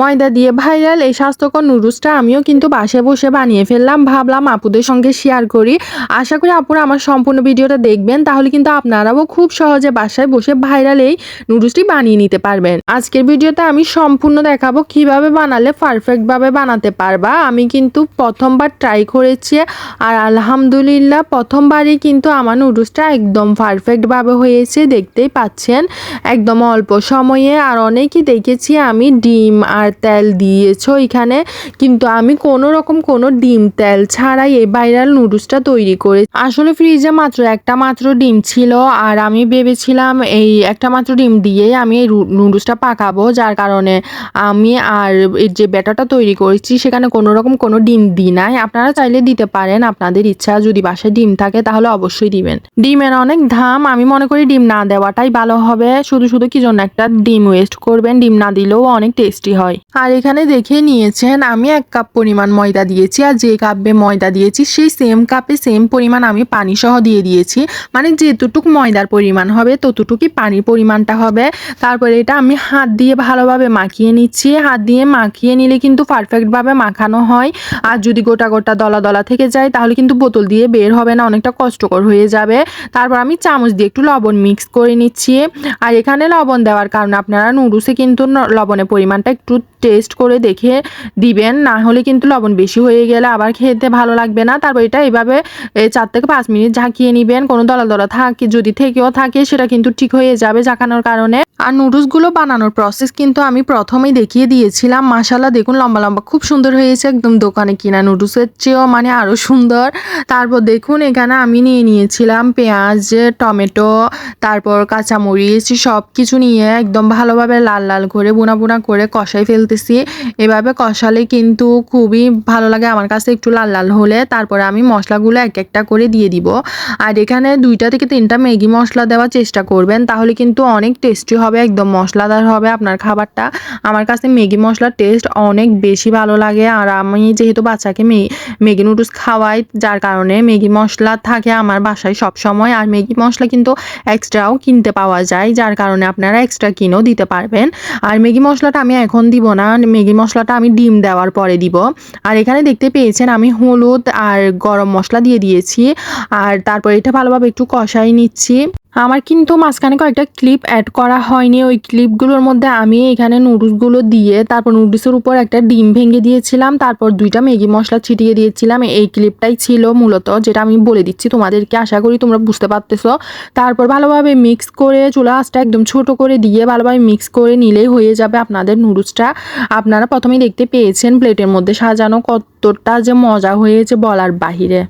ময়দা দিয়ে ভাইরাল এই স্বাস্থ্যকর নুডলসটা আমিও কিন্তু বাসে বসে বানিয়ে ফেললাম। ভাবলাম আপুদের সঙ্গে শেয়ার করি। আশা করি আপুরা আমার সম্পূর্ণ ভিডিওটা দেখবেন, তাহলে কিন্তু আপনারাও খুব সহজে বাসায় বসে ভাইরাল এই নুডলসটি বানিয়ে নিতে পারবেন। আজকের ভিডিওতে আমি সম্পূর্ণ দেখাবো কীভাবে বানালে পারফেক্টভাবে বানাতে পারবা। আমি কিন্তু প্রথমবার ট্রাই করেছি আর আলহামদুলিল্লাহ প্রথমবারই কিন্তু আমার নুডলসটা একদম পারফেক্টভাবে হয়েছে, দেখতেই পাচ্ছেন। একদম অল্প সময়ে আর অনেকই দেখেছি আমি ডিম আর তেল দিয়েছ এখানে। কিন্তু আমি কোনো রকম কোনো ডিম তেল ছাড়াই এই ভাইরাল নুডলসটা তৈরি করে আসলে ফ্রিজে মাত্র একটা মাত্র ডিম ছিল আর আমি ভেবেছিলাম এই একটা মাত্র ডিম দিয়েই আমি এই নুডলসটা পাকাবো। যার কারণে আমি আর এর যে ব্যাটারটা তৈরি করেছি সেখানে কোনো রকম কোনো ডিম দিই নাই। আপনারা চাইলে দিতে পারেন, আপনাদের ইচ্ছা যদি বাসায় ডিম থাকে তাহলে অবশ্যই দিবেন। ডিমের অনেক দাম, আমি মনে করি ডিম না দেওয়াটাই ভালো হবে। শুধু শুধু কি জন্য একটা ডিম ওয়েস্ট করবেন? ডিম না দিলেও অনেক টেস্টি হয়। আর এখানে দেখে নিয়েছেন, আমি এক কাপ পরিমাণ ময়দা দিয়েছি আর যে কাপে ময়দা দিয়েছি, সেই সেম কাপে সেম পরিমাণ আমি পানি সহ দিয়ে দিয়েছি। মানে যেতটুক ময়দার পরিমাণ হবে, ততটুকুই পানির পরিমাণটা হবে। তারপরে এটা আমি হাত দিয়ে ভালোভাবে মাখিয়ে নিচ্ছি। হাত দিয়ে মাখিয়ে নিলে কিন্তু পারফেক্টভাবে মাখানো হয়। আর যদি গোটা গোটা দলা দলা থেকে যায়, তাহলে কিন্তু বোতল দিয়ে বের হবে না, অনেকটা কষ্টকর হয়ে যাবে। তারপর আমি চামচ দিয়ে একটু লবণ মিক্স করে নিচ্ছি। আর এখানে লবণ দেওয়ার কারণে আপনারা নুডুসে কিন্তু লবণের পরিমাণটা একটু টেস্ট করে দেখে দিবেন। না হলে কিন্তু লবণ বেশি হয়ে গেলে আবার খেতে ভালো লাগবে না। তারপর এটা এইভাবে চার থেকে পাঁচ মিনিট ঝাঁকিয়ে নিবেন। কোনো দলা দলা থাকে, যদি থেকেও থাকে, সেটা কিন্তু ঠিক হয়ে যাবে ঝাঁকানোর কারণে। আর নুডলসগুলো বানানোর প্রসেস কিন্তু আমি প্রথমেই দেখিয়ে দিয়েছিলাম। মাসালা দেখুন লম্বা লম্বা, খুব সুন্দর হয়েছে একদম দোকানে কিনা নুডলসের চেয়েও মানে আরও সুন্দর। তারপর দেখুন এখানে আমি নিয়ে নিয়েছিলাম পেঁয়াজ, টমেটো, তারপর কাঁচামরিচ সব কিছু নিয়ে একদম ভালোভাবে লাল লাল করে বোনা বুনা করে কষাই ফেলতেছি এভাবে কষালে কিন্তু খুবই ভালো লাগে। আমার কাছে একটু লাল লাল হলে তারপরে আমি মশলাগুলো এক একটা করে দিয়ে দিব। আর এখানে দুইটা থেকে তিনটা ম্যাগি মশলা দেওয়ার চেষ্টা করবেন, তাহলে কিন্তু অনেক টেস্টি হবে, একদম মশলাদার হবে আপনার খাবারটা। আমার কাছে ম্যাগি মশলার টেস্ট অনেক বেশি ভালো লাগে। আর আমি যেহেতু বাচ্চাকে ম্যাগি নুডলস খাওয়াই, যার কারণে ম্যাগি মশলা থাকে আমার বাসায় সব সময় আর ম্যাগি মশলা কিন্তু এক্সট্রাও কিনতে পাওয়া যায়, যার কারণে আপনারা এক্সট্রা কিনেও দিতে পারবেন। আর ম্যাগি মশলাটা আমি এখন দিব না, ম্যাগি মশলাটা আমি ডিম দেওয়ার পরে দিব। আর এখানে দেখতে পেয়েছেন আমি হলুদ আর গরম মশলা দিয়ে দিয়েছি। আর তারপর এটা ভালোভাবে একটু কষাই নিচ্ছি। আমার কিন্তু মাঝখানে কয়েকটা ক্লিপ অ্যাড করা হয়নি। ওই ক্লিপগুলোর মধ্যে আমি এখানে নুডলসগুলো দিয়ে, তারপর নুডলসের উপর একটা ডিম ভেঙে দিয়েছিলাম, তারপর দুইটা ম্যাগি মশলা ছিটিয়ে দিয়েছিলাম। এই ক্লিপটাই ছিল মূলত, যেটা আমি বলে দিচ্ছি তোমাদেরকে, আশা করি তোমরা বুঝতে পারতেছো। তারপর ভালোভাবে মিক্স করে চুলা আঁচটা একদম ছোট করে দিয়ে ভালোভাবে মিক্স করে নিলেই হয়ে যাবে আপনাদের নুডলসটা আপনারা প্রথমেই দেখতে পেয়েছেন প্লেটের মধ্যে সাজানো কতটা যে মজা হয়েছে বলার বাহিরে।